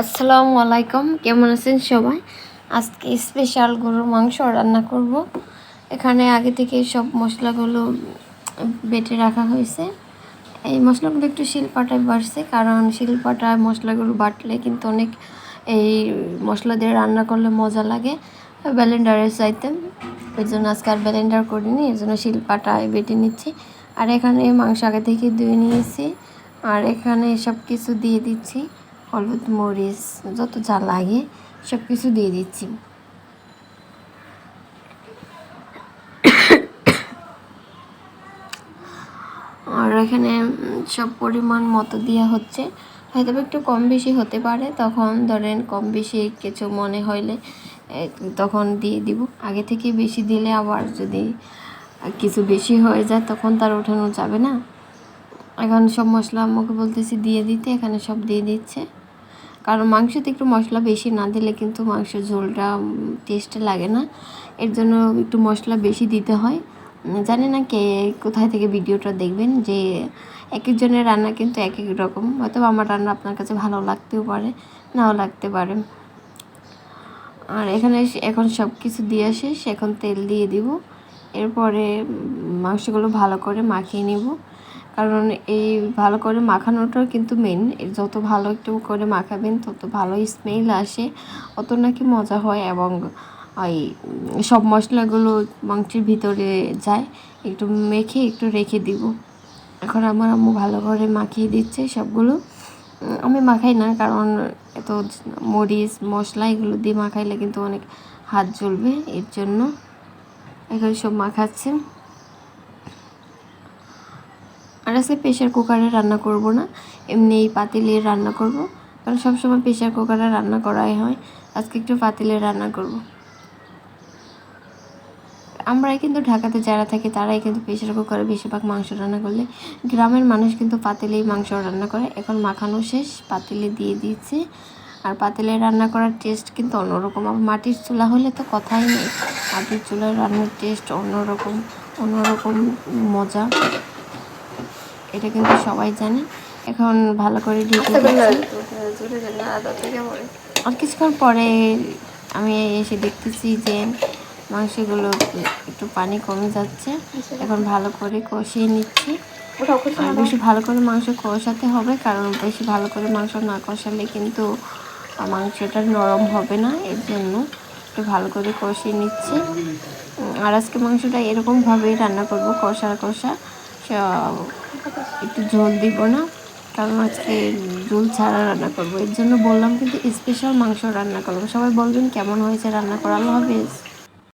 আসসালামু আলাইকুম, কেমন আছেন সবাই? আজকে স্পেশাল গরুর মাংস রান্না করব। এখানে আগে থেকে সব মশলাগুলো বেটে রাখা হয়েছে। এই মশলাগুলো একটু শিলপাটায় বাড়ছে, কারণ শিলপাটায় মশলাগুলো বাটলে কিন্তু অনেক এই মশলা দিয়ে রান্না করলে মজা লাগে। ব্যালেন্ডারের চাইতে। এর জন্য আজকে আর ব্যালেন্ডার করিনি, এর জন্য শিলপাটায় বেটে নিচ্ছি। আর এখানে মাংস আগে থেকে ধুয়ে নিয়েছি। আর এখানে সব কিছু দিয়ে দিচ্ছি। হলুদ, মরিচ, যত যা লাগে সব কিছু দিয়ে দিচ্ছি। আর এখানে সব পরিমাণ মতো দেওয়া হচ্ছে। হয়তো একটু কম বেশি হতে পারে, তখন ধরেন কম বেশি কিছু মনে হইলে তখন দিয়ে দিব। আগে থেকে বেশি দিলে আবার যদি কিছু বেশি হয়ে যায়, তখন তার ওঠানো যাবে না। এখন সব মশলা আমাকে বলতেছি দিয়ে দিতে, এখানে সব দিয়ে দিচ্ছে। কারণ মাংসতে একটু মশলা বেশি না দিলে কিন্তু মাংসের ঝোলটা টেস্টে লাগে না। এর জন্য একটু মশলা বেশি দিতে হয়। জানি না কে কোথায় থেকে ভিডিওটা দেখবেন যে এক একজনের রান্না কিন্তু এক এক রকম। হয়তো আমার রান্না আপনার কাছে ভালো লাগতেও পারে, নাও লাগতে পারে। আর এখানে এখন সব কিছু দিয়ে শেষ। এখন তেল দিয়ে দিব। এরপরে মাংসগুলো ভালো করে মাখিয়ে নিব। কারণ এই ভালো করে মাখানোটাও কিন্তু মেন যত ভালো একটু করে মাখাবেন, তত ভালো স্মেল আসে। অত নাকি মজা হয় এবং ওই সব মশলাগুলো মাংসের ভিতরে যায়। একটু মেখে একটু রেখে দিব। এখন আমার আম্মু ভালো করে মাখিয়ে দিচ্ছে সবগুলো। আমি মাখাই না কারণ এত মরিচ, মশলা এগুলো দিয়ে মাখাইলে কিন্তু অনেক হাত জ্বলবে। এর জন্য এখন সব মাখাচ্ছে। আর আজকে প্রেশার কুকারে রান্না করব না, এমনি এই পাতিলে রান্না করব। কারণ সবসময় প্রেশার কুকারে রান্না করাই হয়, আজকে একটু পাতিলে রান্না করব। আমরাই কিন্তু ঢাকাতে যারা থাকি তারাই কিন্তু প্রেশার কুকারে বেশিরভাগ মাংস রান্না করলে, গ্রামের মানুষ কিন্তু পাতিলেই মাংস রান্না করে। এখন মাখানো শেষ, পাতিলে দিয়ে দিয়েছি আর পাতিলে রান্না করার টেস্ট কিন্তু অন্যরকম। মাটির চুলা হলে তো কথাই নেই, মাটির চুলায় রান্নার টেস্ট অন্যরকম অন্যরকম মজা। এটা কিন্তু সবাই জানে। এখন ভালো করে ঢেকে আর কিছুক্ষণ পরে আমি এসে দেখতেছি যে মাংসগুলো একটু পানি কমে যাচ্ছে। এখন ভালো করে কষিয়ে নিচ্ছি। বেশি ভালো করে মাংস কষাতে হবে কারণ বেশি ভালো করে মাংস না কষালে কিন্তু মাংসটা নরম হবে না। এর জন্য একটু ভালো করে কষিয়ে নিচ্ছি। আর আজকে মাংসটা এরকমভাবেই রান্না করব কষা কষা। একটু জল দিব না? কারণ আজকে ঝোল ছাড়া রান্না করব। এর জন্য বললাম কিন্তু স্পেশাল মাংস রান্না করব। সবাই বলবেন কেমন হয়েছে রান্না করা? হবে